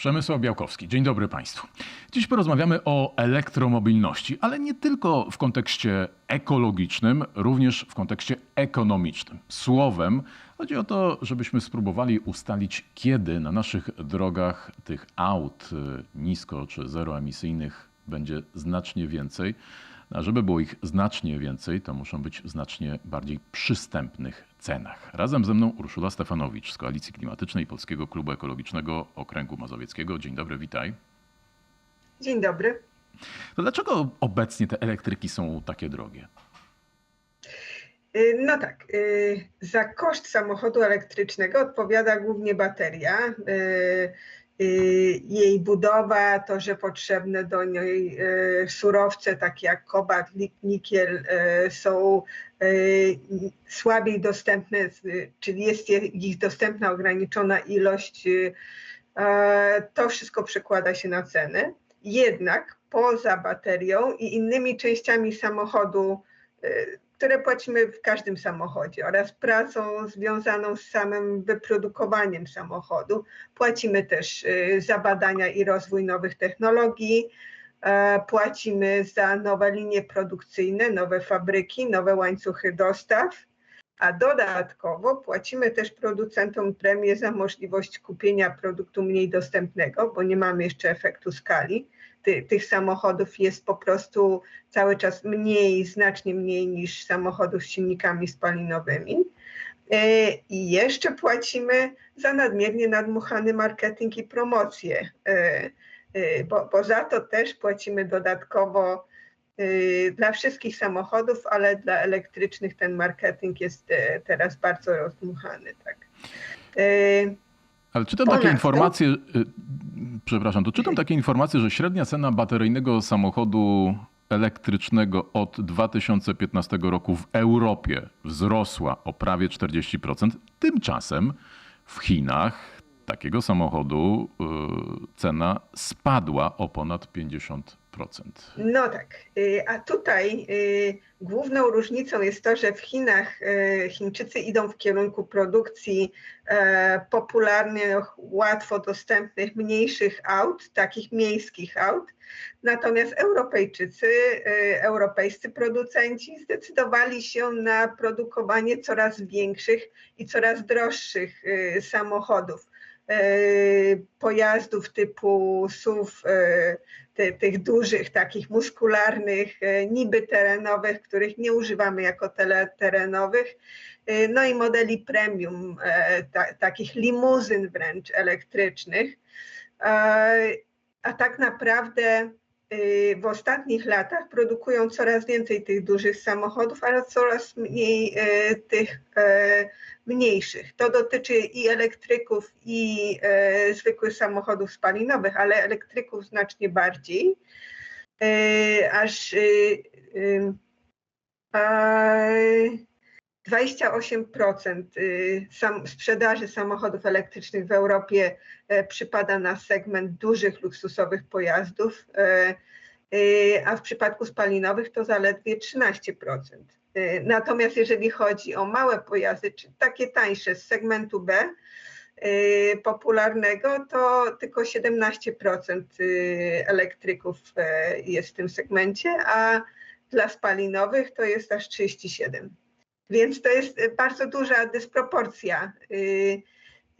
Przemysław Białkowski. Dzień dobry Państwu. Dziś porozmawiamy o elektromobilności, ale nie tylko w kontekście ekologicznym, również w kontekście ekonomicznym. Słowem chodzi o to, żebyśmy spróbowali ustalić, kiedy na naszych drogach tych aut y, nisko czy zeroemisyjnych będzie znacznie więcej. A żeby było ich znacznie więcej, to muszą być w znacznie bardziej przystępnych cenach. Razem ze mną Urszula Stefanowicz z Koalicji Klimatycznej Polskiego Klubu Ekologicznego Okręgu Mazowieckiego. Dzień dobry, witaj. Dzień dobry. To dlaczego obecnie te elektryki są takie drogie? Y, No tak, y, za koszt samochodu elektrycznego odpowiada głównie bateria. Y, Jej budowa, to, że potrzebne do niej y, surowce takie jak kobalt, nik- nikiel y, są słabiej dostępne, czyli jest je- ich dostępna ograniczona ilość. e, To wszystko przekłada się na ceny. Jednak poza baterią i innymi częściami samochodu, które płacimy w każdym samochodzie oraz pracą związaną z samym wyprodukowaniem samochodu. Płacimy też y, za badania i rozwój nowych technologii, e, płacimy za nowe linie produkcyjne, nowe fabryki, nowe łańcuchy dostaw, a dodatkowo płacimy też producentom premię za możliwość kupienia produktu mniej dostępnego, bo nie mamy jeszcze efektu skali. Ty, tych samochodów jest po prostu cały czas mniej, znacznie mniej niż samochodów z silnikami spalinowymi. E, I jeszcze płacimy za nadmiernie nadmuchany marketing i promocję, e, e, bo, bo za to też płacimy dodatkowo dla wszystkich samochodów, ale dla elektrycznych ten marketing jest teraz bardzo rozdmuchany. Tak. Ale czytam Ponadto- takie informacje, y, przepraszam, to czytam takie informacje, że średnia cena bateryjnego samochodu elektrycznego od 2015 roku w Europie wzrosła o prawie 40%. Tymczasem w Chinach takiego samochodu y, cena spadła o ponad 50%. No tak, y, a tutaj y, główną różnicą jest to, że w Chinach y, Chińczycy idą w kierunku produkcji e, popularnych, łatwo dostępnych, mniejszych aut, takich miejskich aut. Natomiast Europejczycy, europejscy producenci zdecydowali się na produkowanie coraz większych i coraz droższych samochodów. Y, Pojazdów typu SUV, ty, tych dużych, takich muskularnych, e, niby terenowych, których nie używamy jako tele, terenowych, e, no i modeli premium, e, ta, takich limuzyn wręcz elektrycznych. E, A tak naprawdę e, w ostatnich latach produkują coraz więcej tych dużych samochodów, ale coraz mniej e, tych e, mniejszych. To dotyczy i elektryków, i zwykłych samochodów spalinowych, ale elektryków znacznie bardziej. Aż a 28% y, sprzedaży samochodów elektrycznych w Europie e, przypada na segment dużych, luksusowych pojazdów, e, e, a w przypadku spalinowych to zaledwie 13%. E, Natomiast jeżeli chodzi o małe pojazdy, czy takie tańsze z segmentu B, popularnego, to tylko 17% y, elektryków jest w tym segmencie, a dla spalinowych to jest aż 37%. Więc to jest e, bardzo duża dysproporcja. y,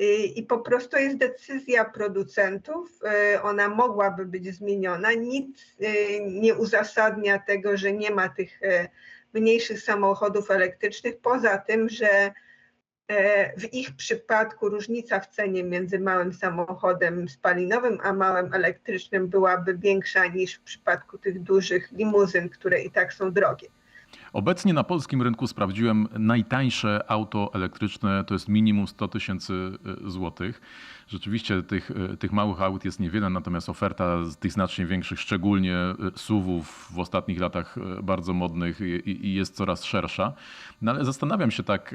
y, I po prostu jest decyzja producentów, y, ona mogłaby być zmieniona. Nic y, nie uzasadnia tego, że nie ma tych mniejszych samochodów elektrycznych, poza tym, że E, W ich przypadku różnica w cenie między małym samochodem spalinowym a małym elektrycznym byłaby większa niż w przypadku tych dużych limuzyn, które i tak są drogie. Obecnie na polskim rynku sprawdziłem najtańsze auto elektryczne to jest minimum 100 tysięcy y, złotych. Rzeczywiście tych, y, tych małych aut jest niewiele, natomiast oferta z tych znacznie większych, szczególnie y, SUV-ów w ostatnich latach bardzo modnych i, jest coraz szersza. No ale zastanawiam się tak,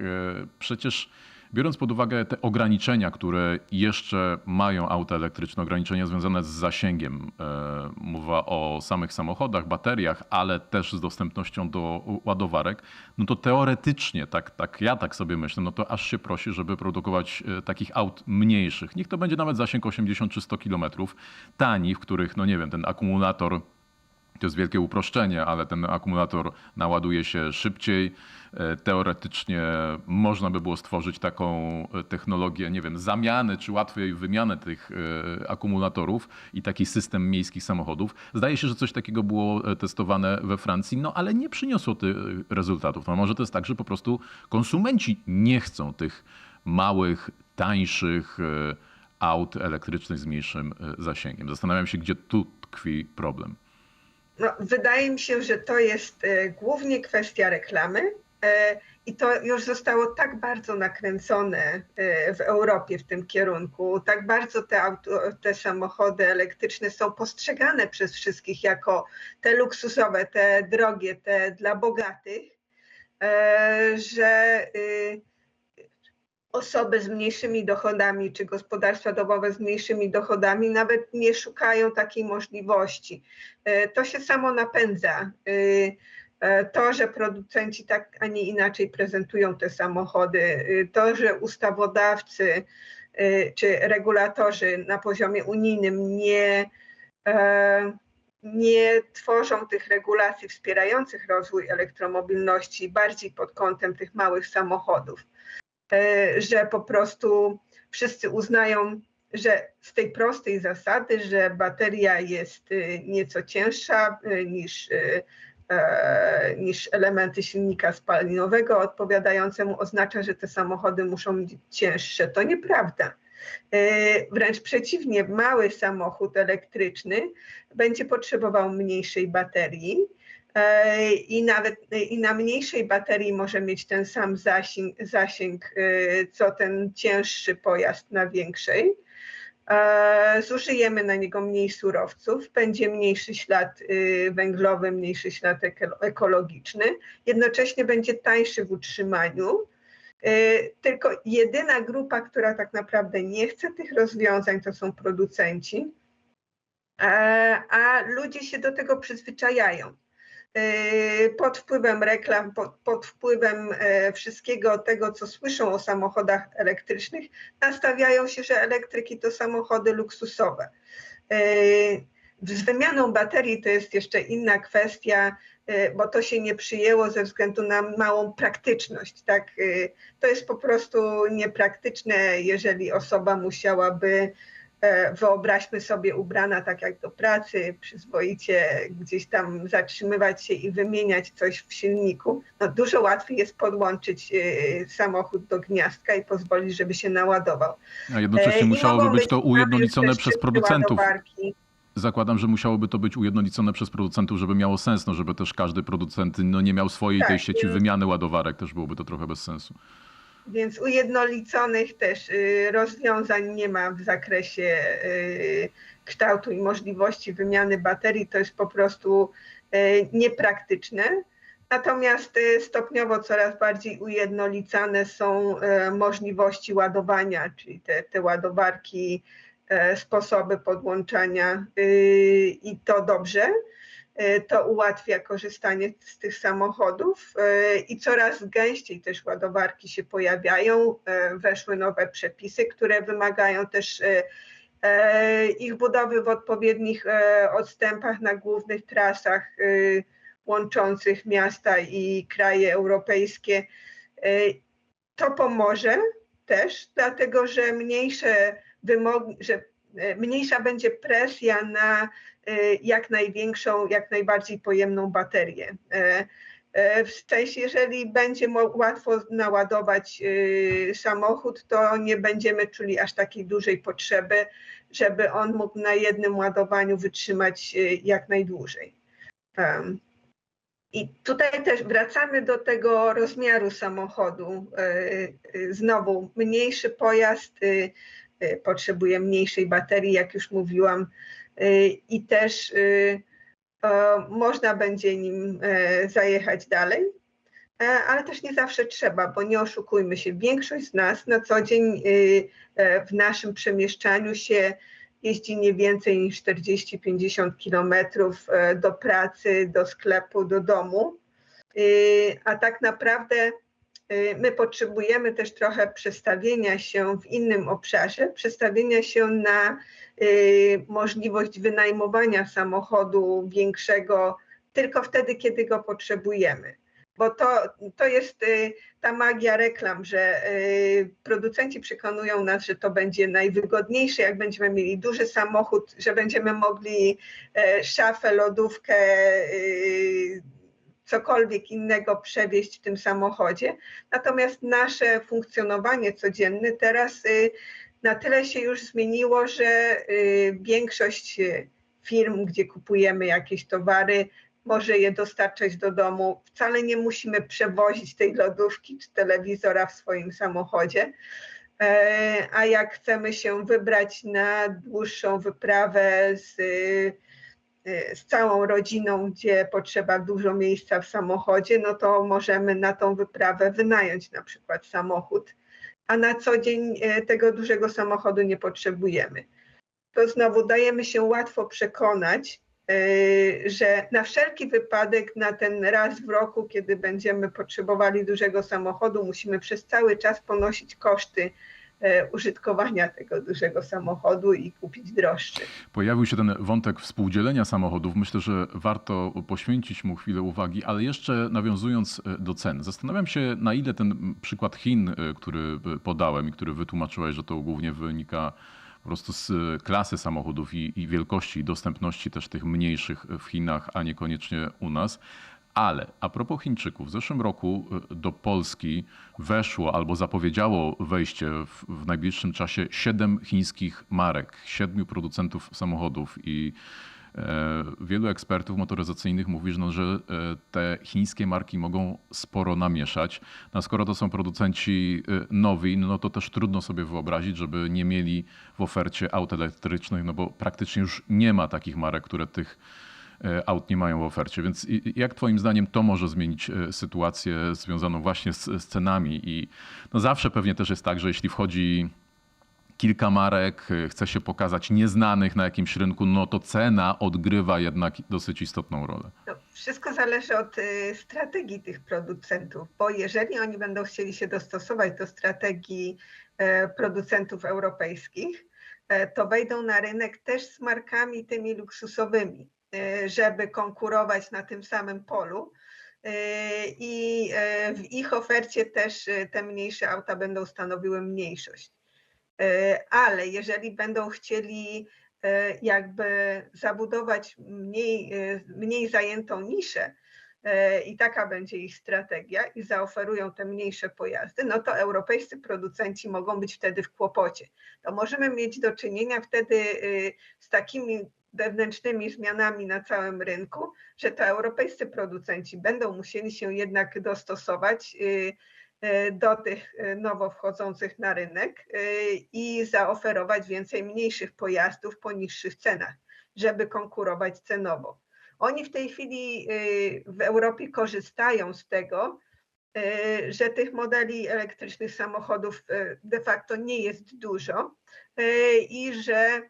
przecież Biorąc pod uwagę te ograniczenia, które jeszcze mają auta elektryczne, ograniczenia związane z zasięgiem, e, mowa o samych samochodach, bateriach, ale też z dostępnością do ładowarek, no to teoretycznie, tak, tak ja tak sobie myślę, no to aż się prosi, żeby produkować e, takich aut mniejszych. Niech to będzie nawet zasięg 80 czy 100 kilometrów, tanich, w których, no nie wiem, ten akumulator to jest wielkie uproszczenie, ale ten akumulator naładuje się szybciej. E, Teoretycznie można by było stworzyć taką e, technologię, nie wiem, zamiany czy łatwej wymiany tych e, akumulatorów i taki system miejskich samochodów. Zdaje się, że coś takiego było testowane we Francji, no ale nie przyniosło tych rezultatów. No może to jest tak, że po prostu konsumenci nie chcą tych małych, tańszych aut elektrycznych z mniejszym zasięgiem. Zastanawiam się, gdzie tu tkwi problem. No, wydaje mi się, że to jest e, głównie kwestia reklamy. e, I to już zostało tak bardzo nakręcone e, w Europie w tym kierunku, tak bardzo te, auto, te samochody elektryczne są postrzegane przez wszystkich jako te luksusowe, te drogie, te dla bogatych, że y, osoby z mniejszymi dochodami, czy gospodarstwa domowe z mniejszymi dochodami nawet nie szukają takiej możliwości. E, To się samo napędza. Y, e, To, że producenci tak, a nie inaczej prezentują te samochody, to, że ustawodawcy czy regulatorzy na poziomie unijnym nie, e, nie tworzą tych regulacji wspierających rozwój elektromobilności bardziej pod kątem tych małych samochodów e, że po prostu wszyscy uznają, że z tej prostej zasady, że bateria jest y, nieco cięższa y, niż, e, niż elementy silnika spalinowego odpowiadającemu, oznacza, że te samochody muszą być cięższe. To nieprawda. E, Wręcz przeciwnie, mały samochód elektryczny będzie potrzebował mniejszej baterii. I nawet i na mniejszej baterii może mieć ten sam zasięg, zasięg e, co ten cięższy pojazd na większej. E, Zużyjemy na niego mniej surowców, będzie mniejszy ślad y, węglowy, mniejszy ślad eko- ekologiczny, jednocześnie będzie tańszy w utrzymaniu. E, Tylko jedyna grupa, która tak naprawdę nie chce tych rozwiązań, to są producenci, E, a ludzie się do tego przyzwyczajają pod wpływem reklam, pod, pod wpływem e, wszystkiego tego, co słyszą o samochodach elektrycznych, nastawiają się, że elektryki to samochody luksusowe. E, Z wymianą baterii to jest jeszcze inna kwestia, e, bo to się nie przyjęło ze względu na małą praktyczność. Tak? To jest po prostu niepraktyczne, jeżeli osoba musiałaby wyobraźmy sobie ubrana tak jak do pracy, przyzwoicie gdzieś tam zatrzymywać się i wymieniać coś w silniku. No dużo łatwiej jest podłączyć e, samochód do gniazdka i pozwolić, żeby się naładował. A E, jednocześnie i musiałoby być to ujednolicone przez producentów. ładowarki. Zakładam, że musiałoby to być ujednolicone przez producentów, żeby miało sens, no żeby też każdy producent no, nie miał swojej tej Tak, sieci więc- wymiany ładowarek, też byłoby to trochę bez sensu. Więc ujednoliconych też y, rozwiązań nie ma w zakresie y, kształtu i możliwości wymiany baterii. To jest po prostu y, niepraktyczne. Natomiast stopniowo coraz bardziej ujednolicane są możliwości ładowania, czyli te, te ładowarki, sposoby podłączania i to dobrze. Y, To ułatwia korzystanie z tych samochodów y, i coraz gęściej też ładowarki się pojawiają. Y, Weszły nowe przepisy, które wymagają też ich budowy w odpowiednich odstępach na głównych trasach łączących miasta i kraje europejskie. To pomoże też, dlatego że mniejsze wymogi, że mniejsza będzie presja na jak największą, jak najbardziej pojemną baterię. E, e, W sensie, jeżeli będzie łatwo naładować y, samochód, to nie będziemy czuli aż takiej dużej potrzeby, żeby on mógł na jednym ładowaniu wytrzymać y, jak najdłużej. Em, I tutaj też wracamy do tego rozmiaru samochodu. Znowu mniejszy pojazd y, y, potrzebuje mniejszej baterii, jak już mówiłam, y, i też y, można będzie nim e, zajechać dalej. e, ale też nie zawsze trzeba, bo nie oszukujmy się, większość z nas na co dzień y, e, w naszym przemieszczaniu się jeździ nie więcej niż 40-50 kilometrów do pracy, do sklepu, do domu, Y, a tak naprawdę y, my potrzebujemy też trochę przestawienia się w innym obszarze, przestawienia się na y, możliwość wynajmowania samochodu większego tylko wtedy, kiedy go potrzebujemy. Bo to, to jest y, ta magia reklam, że y, producenci przekonują nas, że to będzie najwygodniejsze, jak będziemy mieli duży samochód, że będziemy mogli e, szafę, lodówkę, y, cokolwiek innego przewieźć w tym samochodzie. Natomiast nasze funkcjonowanie codzienne teraz y, na tyle się już zmieniło, że y, większość y, firm, gdzie kupujemy jakieś towary, może je dostarczać do domu. Wcale nie musimy przewozić tej lodówki czy telewizora w swoim samochodzie. E, A jak chcemy się wybrać na dłuższą wyprawę z, z całą rodziną, gdzie potrzeba dużo miejsca w samochodzie, no to możemy na tą wyprawę wynająć na przykład samochód, a na co dzień e, tego dużego samochodu nie potrzebujemy. To znowu dajemy się łatwo przekonać, e, że na wszelki wypadek, na ten raz w roku, kiedy będziemy potrzebowali dużego samochodu, musimy przez cały czas ponosić koszty użytkowania tego dużego samochodu i kupić droższy. Pojawił się ten wątek współdzielenia samochodów. Myślę, że warto poświęcić mu chwilę uwagi, ale jeszcze nawiązując e, do cen. Zastanawiam się, na ile ten przykład Chin, e, który e, podałem i który wytłumaczyłeś, że to głównie wynika po prostu z e, klasy samochodów i, i wielkości, i dostępności też tych mniejszych w Chinach, a niekoniecznie u nas. Ale a propos Chińczyków, w zeszłym roku e, do Polski weszło albo zapowiedziało wejście w, w najbliższym czasie siedem chińskich marek, siedmiu producentów samochodów i e, wielu ekspertów motoryzacyjnych mówi, że, no, e, te chińskie marki mogą sporo namieszać. No, skoro to są producenci e, nowi, no to też trudno sobie wyobrazić, żeby nie mieli w ofercie aut elektrycznych, no bo praktycznie już nie ma takich marek, które tych aut nie mają w ofercie. Więc jak twoim zdaniem to może zmienić e, sytuację związaną właśnie z, z cenami? I no zawsze pewnie też jest tak, że jeśli wchodzi kilka marek, e, chce się pokazać nieznanych na jakimś rynku, no to cena odgrywa jednak dosyć istotną rolę. Wszystko zależy od strategii tych producentów, bo jeżeli oni będą chcieli się dostosować do strategii e, producentów europejskich, e, to wejdą na rynek też z markami tymi luksusowymi, e, żeby konkurować na tym samym polu. E, I e, w ich ofercie też te mniejsze auta będą stanowiły mniejszość. Ale jeżeli będą chcieli jakby zabudować mniej, mniej zajętą niszę i taka będzie ich strategia i zaoferują te mniejsze pojazdy, no to europejscy producenci mogą być wtedy w kłopocie. To możemy mieć do czynienia wtedy y, z takimi wewnętrznymi zmianami na całym rynku, że to europejscy producenci będą musieli się jednak dostosować y, y, do tych y, nowo wchodzących na rynek i zaoferować więcej mniejszych pojazdów po niższych cenach, żeby konkurować cenowo. Oni w tej chwili w Europie korzystają z tego, że tych modeli elektrycznych samochodów de facto nie jest dużo i że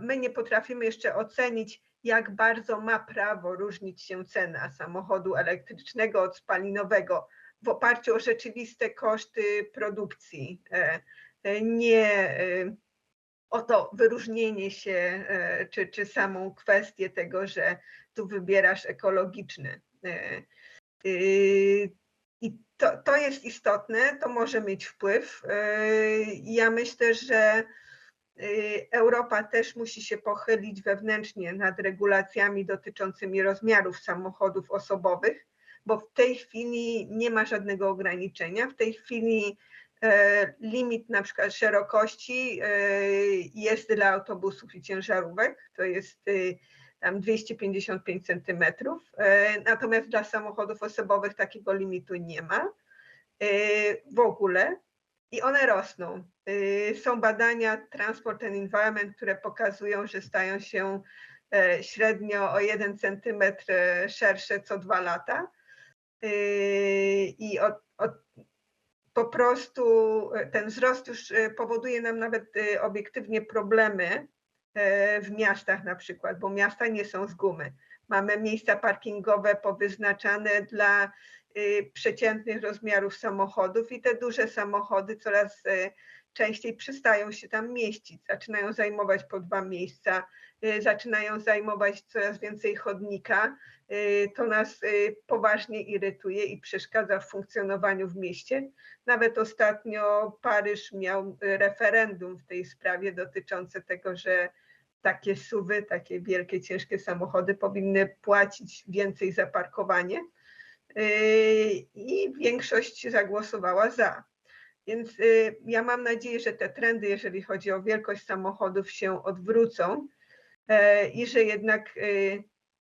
my nie potrafimy jeszcze ocenić, jak bardzo ma prawo różnić się cena samochodu elektrycznego od spalinowego w oparciu o rzeczywiste koszty produkcji, e, e, nie e, o to wyróżnienie się, e, czy, czy samą kwestię tego, że tu wybierasz ekologiczny. e, I to, to jest istotne, to może mieć wpływ. Ja myślę, że Europa też musi się pochylić wewnętrznie nad regulacjami dotyczącymi rozmiarów samochodów osobowych, bo w tej chwili nie ma żadnego ograniczenia. W tej chwili e, limit na przykład szerokości e, jest dla autobusów i ciężarówek, to jest y, tam 255 centymetrów, e, natomiast dla samochodów osobowych takiego limitu nie ma. W ogóle i one rosną. Y, Są badania Transport and Environment, które pokazują, że stają się e, średnio o 1 centymetr e, szersze co dwa lata. Yy, I od, od, po prostu ten wzrost już y, powoduje nam nawet y, obiektywnie problemy e, w miastach na przykład, bo miasta nie są z gumy. Mamy miejsca parkingowe powyznaczane dla y, przeciętnych rozmiarów samochodów i te duże samochody coraz e, częściej przestają się tam mieścić, zaczynają zajmować po dwa miejsca, y, zaczynają zajmować coraz więcej chodnika. Y, To nas y, poważnie irytuje i przeszkadza w funkcjonowaniu w mieście. Nawet ostatnio Paryż miał y, referendum w tej sprawie dotyczące tego, że takie suwy, takie wielkie, ciężkie samochody powinny płacić więcej za parkowanie. Y, I większość zagłosowała za. Więc y, ja mam nadzieję, że te trendy, jeżeli chodzi o wielkość samochodów, się odwrócą e, i że jednak y,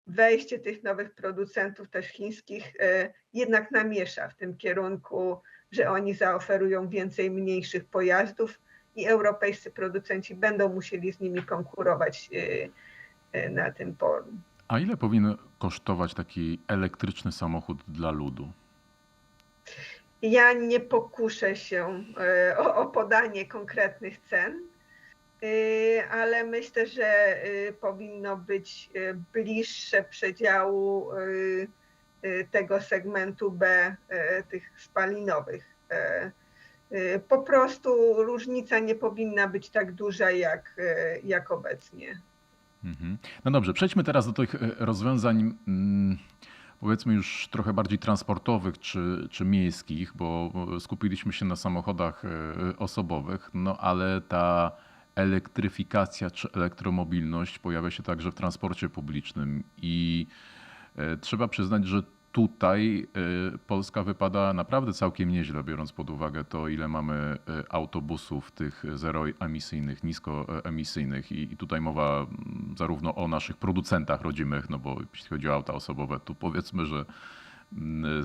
wejście tych nowych producentów, też chińskich, e, jednak namiesza w tym kierunku, że oni zaoferują więcej mniejszych pojazdów i europejscy producenci będą musieli z nimi konkurować y, na tym polu. A ile powinien kosztować taki elektryczny samochód dla ludu? Ja nie pokuszę się e, o, o podanie konkretnych cen, e, ale myślę, że e, powinno być bliższe przedziału tego segmentu B, tych spalinowych. Po prostu różnica nie powinna być tak duża jak, jak obecnie. Mhm. No dobrze, przejdźmy teraz do tych e, rozwiązań, mm, powiedzmy już trochę bardziej transportowych czy, czy miejskich, bo skupiliśmy się na samochodach e, osobowych, no ale ta elektryfikacja czy elektromobilność pojawia się także w transporcie publicznym i e, trzeba przyznać, że tutaj e, Polska wypada naprawdę całkiem nieźle, biorąc pod uwagę to, ile mamy e, autobusów tych zeroemisyjnych, niskoemisyjnych. I, tutaj mowa mm, zarówno o naszych producentach rodzimych, no bo jeśli chodzi o auta osobowe, tu powiedzmy, że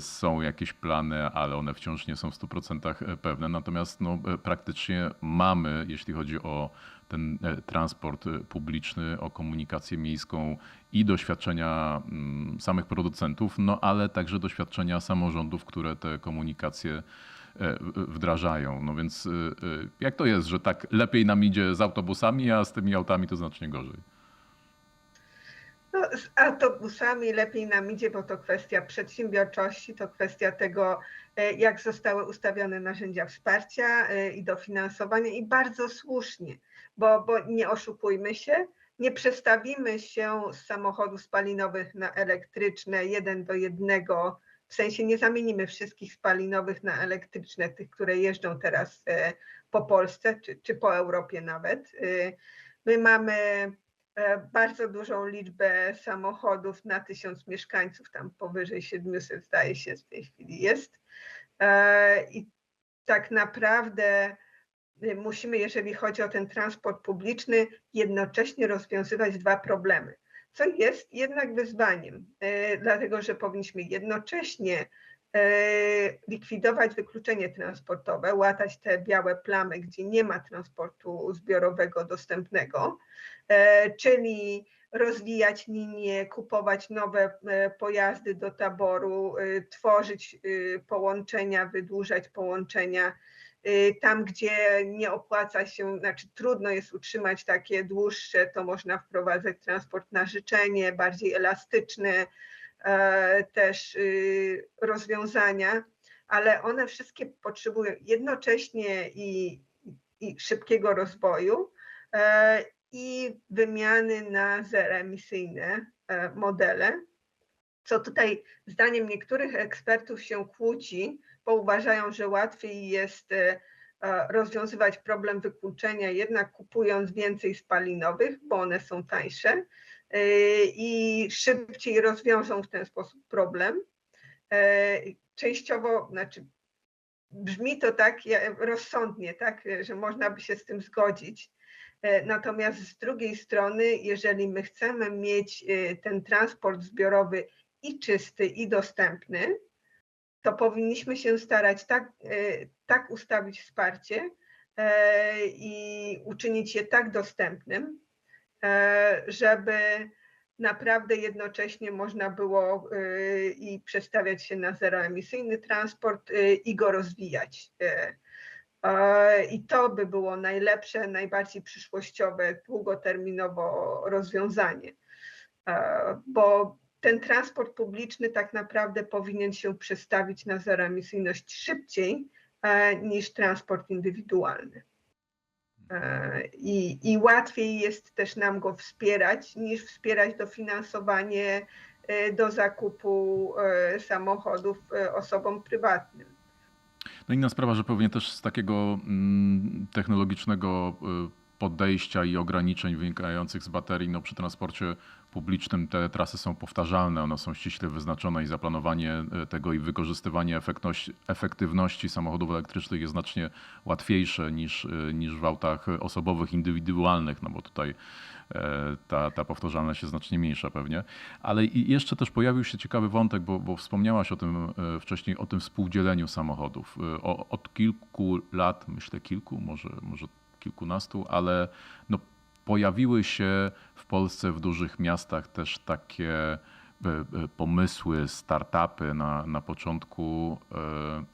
są jakieś plany, ale one wciąż nie są w 100% pewne. Natomiast no, e, praktycznie mamy, jeśli chodzi o ten e, transport e, publiczny, o komunikację miejską i doświadczenia mm, samych producentów, no ale także doświadczenia samorządów, które te komunikacje e, wdrażają. No więc e, e, jak to jest, że tak lepiej nam idzie z autobusami, a z tymi autami to znacznie gorzej? No, z autobusami lepiej nam idzie, bo to kwestia przedsiębiorczości, to kwestia tego, e, jak zostały ustawione narzędzia wsparcia e, i dofinansowania i bardzo słusznie, bo, bo nie oszukujmy się, nie przestawimy się z samochodów spalinowych na elektryczne jeden do jednego, w sensie nie zamienimy wszystkich spalinowych na elektryczne, tych, które jeżdżą teraz e, po Polsce czy, czy po Europie nawet. My mamy bardzo dużą liczbę samochodów na tysiąc mieszkańców, tam powyżej 700 zdaje się w tej chwili jest. E, I tak naprawdę y, musimy, jeżeli chodzi o ten transport publiczny, jednocześnie rozwiązywać dwa problemy, co jest jednak wyzwaniem, e, dlatego że powinniśmy jednocześnie e, likwidować wykluczenie transportowe, łatać te białe plamy, gdzie nie ma transportu zbiorowego dostępnego, e, czyli rozwijać linie, kupować nowe e, pojazdy do taboru, e, tworzyć e, połączenia, wydłużać połączenia. E, Tam, gdzie nie opłaca się, znaczy trudno jest utrzymać takie dłuższe, to można wprowadzać transport na życzenie, bardziej elastyczny, e, też y, rozwiązania, ale one wszystkie potrzebują jednocześnie i, i szybkiego rozwoju e, i wymiany na zeroemisyjne e, modele, co tutaj zdaniem niektórych ekspertów się kłóci, bo uważają, że łatwiej jest e, e, rozwiązywać problem wykluczenia jednak kupując więcej spalinowych, bo one są tańsze i szybciej rozwiążą w ten sposób problem. Częściowo, znaczy brzmi to tak rozsądnie, tak, że można by się z tym zgodzić. E, Natomiast z drugiej strony, jeżeli my chcemy mieć e, ten transport zbiorowy i czysty, i dostępny, to powinniśmy się starać tak, e, tak ustawić wsparcie i uczynić je tak dostępnym, żeby naprawdę jednocześnie można było i przestawiać się na zeroemisyjny transport i go rozwijać. E, I to by było najlepsze, najbardziej przyszłościowe, długoterminowo rozwiązanie, E, bo ten transport publiczny tak naprawdę powinien się przestawić na zeroemisyjność szybciej e, niż transport indywidualny. I, I łatwiej jest też nam go wspierać, niż wspierać dofinansowanie do zakupu samochodów osobom prywatnym. No inna sprawa, że pewnie też z takiego mm, technologicznego y, podejścia i ograniczeń wynikających z baterii, no przy transporcie publicznym te trasy są powtarzalne, one są ściśle wyznaczone i zaplanowanie y, tego i wykorzystywanie efektywności samochodów elektrycznych jest znacznie łatwiejsze niż, y, niż w autach osobowych, indywidualnych, no bo tutaj ta, ta powtarzalność jest znacznie mniejsza pewnie. Ale i jeszcze też pojawił się ciekawy wątek, bo, bo wspomniałaś o tym e, wcześniej, o tym współdzieleniu samochodów. E, O, od kilku lat, myślę kilku, może, może kilkunastu, ale no, pojawiły się w Polsce w dużych miastach też takie e, e, pomysły, startupy na, na początku e,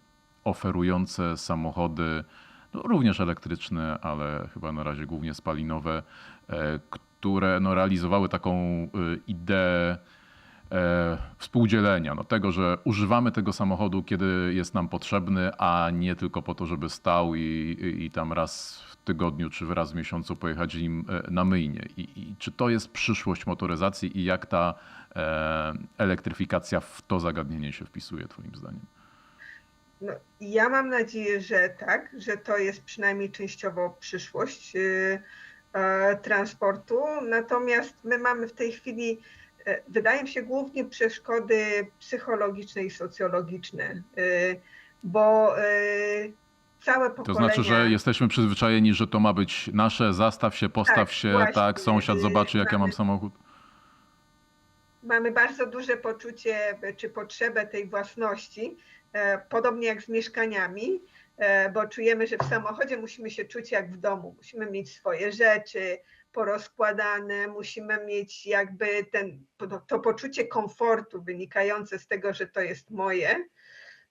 oferujące samochody, no, również elektryczne, ale chyba na razie głównie spalinowe, e, które no, realizowały taką e, ideę e, współdzielenia, no, tego, że używamy tego samochodu, kiedy jest nam potrzebny, a nie tylko po to, żeby stał i, i, i tam raz w tygodniu czy raz w miesiącu pojechać nim na myjnie. I, I czy to jest przyszłość motoryzacji i jak ta e, elektryfikacja w to zagadnienie się wpisuje, Twoim zdaniem? No, ja mam nadzieję, że tak, że to jest przynajmniej częściowo przyszłość y, e, transportu. Natomiast my mamy w tej chwili, e, wydaje mi się, głównie przeszkody psychologiczne i socjologiczne, y, bo y, całe To pokolenia... znaczy, że jesteśmy przyzwyczajeni, że to ma być nasze, zastaw się, postaw Tak, się, właśnie. tak, sąsiad zobaczy, jak ja mam mamy- samochód. mamy bardzo duże poczucie czy potrzebę tej własności, podobnie jak z mieszkaniami, e, bo czujemy, że w samochodzie musimy się czuć jak w domu. Musimy mieć swoje rzeczy porozkładane, musimy mieć jakby ten, to, poczucie komfortu wynikające z tego, że to jest moje.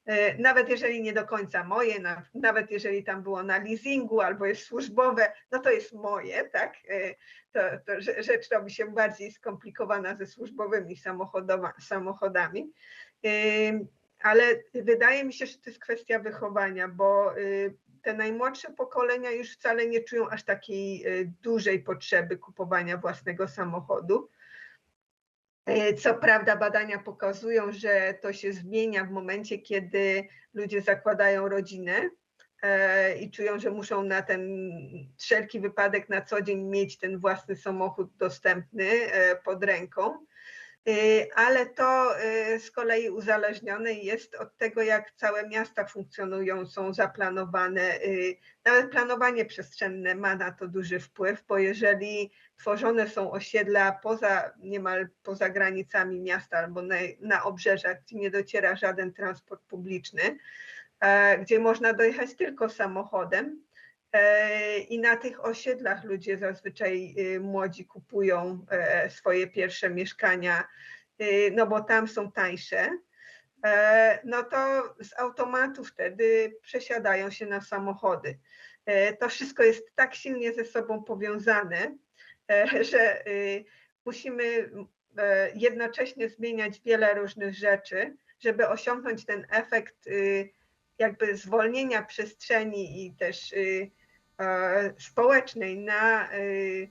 E, Nawet jeżeli nie do końca moje, na- nawet jeżeli tam było na leasingu albo jest służbowe, no to jest moje, tak? E, to, to rze- rzecz robi się bardziej skomplikowana ze służbowymi samochodami. Ale wydaje mi się, że to jest kwestia wychowania, bo y, te najmłodsze pokolenia już wcale nie czują aż takiej y, dużej potrzeby kupowania własnego samochodu. Y, Co prawda, badania pokazują, że to się zmienia w momencie, kiedy ludzie zakładają rodzinę e, i czują, że muszą na ten wszelki wypadek na co dzień mieć ten własny samochód dostępny e, pod ręką. Y, Ale to y, z kolei uzależnione jest od tego, jak całe miasta funkcjonują, są zaplanowane. Y, Nawet planowanie przestrzenne ma na to duży wpływ, bo jeżeli tworzone są osiedla poza, niemal poza granicami miasta albo na, na obrzeżach, gdzie nie dociera żaden transport publiczny, e, gdzie można dojechać tylko samochodem. E, I na tych osiedlach ludzie zazwyczaj y, młodzi kupują e, swoje pierwsze mieszkania, y, no bo tam są tańsze. e, No to z automatu wtedy przesiadają się na samochody. To wszystko jest tak silnie ze sobą powiązane, że y, musimy jednocześnie zmieniać wiele różnych rzeczy, żeby osiągnąć ten efekt jakby zwolnienia przestrzeni i też społecznej na y,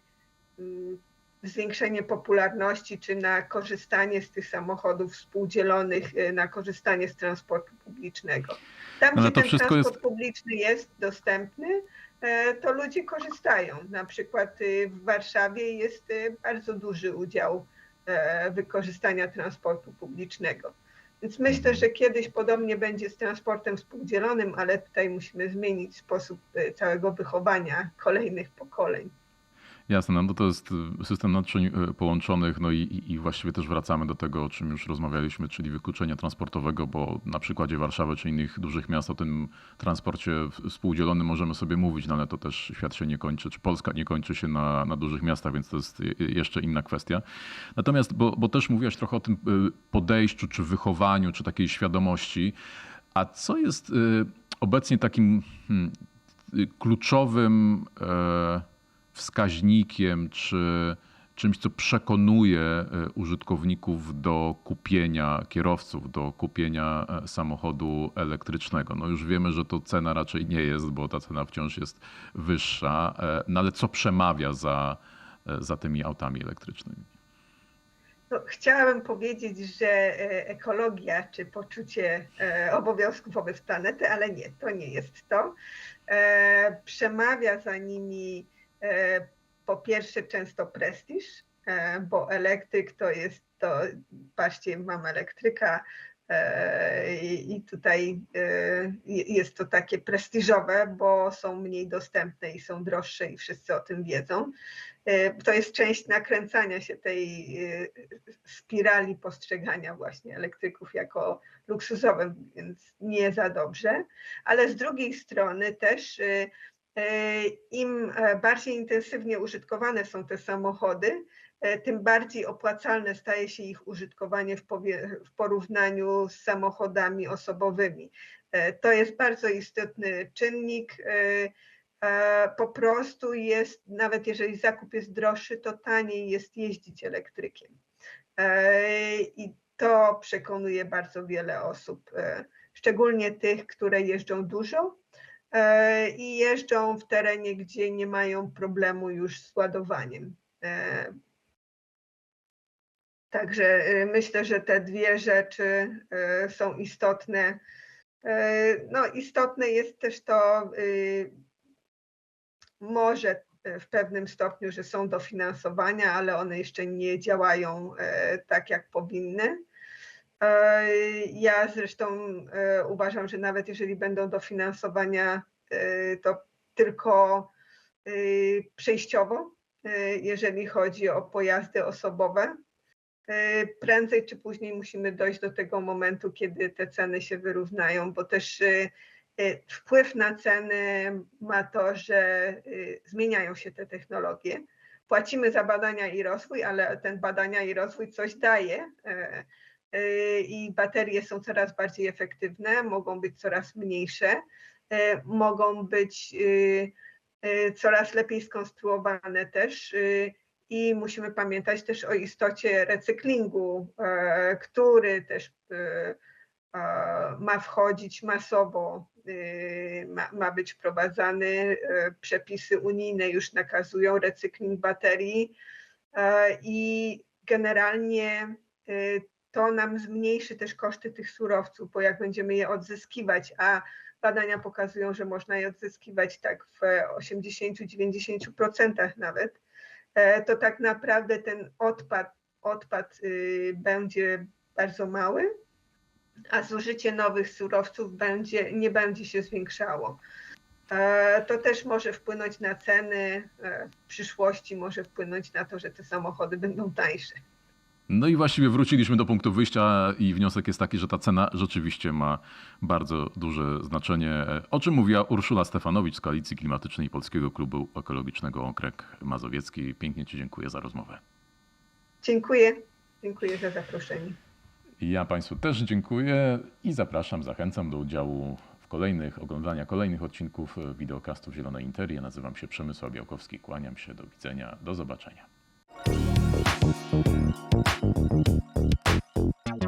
zwiększenie popularności czy na korzystanie z tych samochodów współdzielonych, y, na korzystanie z transportu publicznego. Tam, Ale gdzie to ten transport jest- publiczny jest dostępny, e, to ludzie korzystają. Na przykład w Warszawie jest bardzo duży udział e, wykorzystania transportu publicznego. Więc myślę, że kiedyś podobnie będzie z transportem współdzielonym, ale tutaj musimy zmienić sposób y, całego wychowania kolejnych pokoleń. Jasne, no to jest y, system naczyń y, połączonych, no i, i- właściwie też wracamy do tego, o czym już rozmawialiśmy, czyli wykluczenia transportowego, bo na przykładzie Warszawy czy innych dużych miast o tym transporcie współdzielonym możemy sobie mówić, no ale to też świat się nie kończy, czy Polska nie kończy się na, na dużych miastach, więc to jest je- jeszcze inna kwestia. Natomiast, bo, bo też mówiłaś trochę o tym y, podejściu, czy wychowaniu, czy takiej świadomości, a co jest obecnie takim hmm, kluczowym e, wskaźnikiem czy czymś, co przekonuje e, użytkowników do kupienia kierowców, do kupienia e, samochodu elektrycznego. No już wiemy, że to cena raczej nie jest, bo ta cena wciąż jest wyższa, e, no ale co przemawia za, za tymi autami elektrycznymi? No, chciałabym powiedzieć, że ekologia czy poczucie obowiązku wobec planety, ale nie, to nie jest to. Przemawia za nimi po pierwsze często prestiż, e, bo elektryk to jest to, patrzcie, mam elektryka e, i tutaj e, jest to takie prestiżowe, bo są mniej dostępne i są droższe i wszyscy o tym wiedzą. E, To jest część nakręcania się tej e, spirali postrzegania właśnie elektryków jako luksusowe, więc nie za dobrze. Ale z drugiej strony też e, e, im e, bardziej intensywnie użytkowane są te samochody, e, tym bardziej opłacalne staje się ich użytkowanie w, porównaniu z samochodami osobowymi. E, To jest bardzo istotny czynnik. e, e, Po prostu jest, nawet jeżeli zakup jest droższy, to taniej jest jeździć elektrykiem. E, I to przekonuje bardzo wiele osób, e, szczególnie tych, które jeżdżą dużo e, i jeżdżą w terenie, gdzie nie mają problemu już z ładowaniem. E, Także e, myślę, że te dwie rzeczy e, są istotne. E, No, istotne jest też to, y, może e, w pewnym stopniu, że są dofinansowania, ale one jeszcze nie działają e, tak, jak powinny. Ja zresztą e, uważam, że nawet jeżeli będą dofinansowania, e, to tylko e, przejściowo, jeżeli chodzi o pojazdy osobowe. Prędzej czy później musimy dojść do tego momentu, kiedy te ceny się wyrównają, bo też wpływ na ceny ma to, że zmieniają się te technologie. Płacimy za badania i rozwój, ale ten badania i rozwój coś daje. E, I baterie są coraz bardziej efektywne, mogą być coraz mniejsze, e, mogą być e, coraz lepiej skonstruowane też. I musimy pamiętać też o istocie recyklingu, który też ma wchodzić masowo, ma, być wprowadzany. Przepisy unijne już nakazują recykling baterii i generalnie to nam zmniejszy też koszty tych surowców, bo jak będziemy je odzyskiwać, a badania pokazują, że można je odzyskiwać tak w 80-90% nawet, e, to tak naprawdę ten odpad, odpad y, będzie bardzo mały, a zużycie nowych surowców będzie, nie będzie się zwiększało. E, To też może wpłynąć na ceny, e, w przyszłości może wpłynąć na to, że te samochody będą tańsze. No i właściwie wróciliśmy do punktu wyjścia i wniosek jest taki, że ta cena rzeczywiście ma bardzo duże znaczenie. O czym mówiła Urszula Stefanowicz z Koalicji Klimatycznej Polskiego Klubu Ekologicznego Okrek Mazowiecki. Pięknie Ci dziękuję za rozmowę. Dziękuję. Dziękuję za zaproszenie. Ja Państwu też dziękuję i zapraszam, zachęcam do udziału w kolejnych, oglądania kolejnych odcinków wideokastów Zielonej Interii. Nazywam się Przemysław Białkowski, kłaniam się, do widzenia, do zobaczenia. Thank you.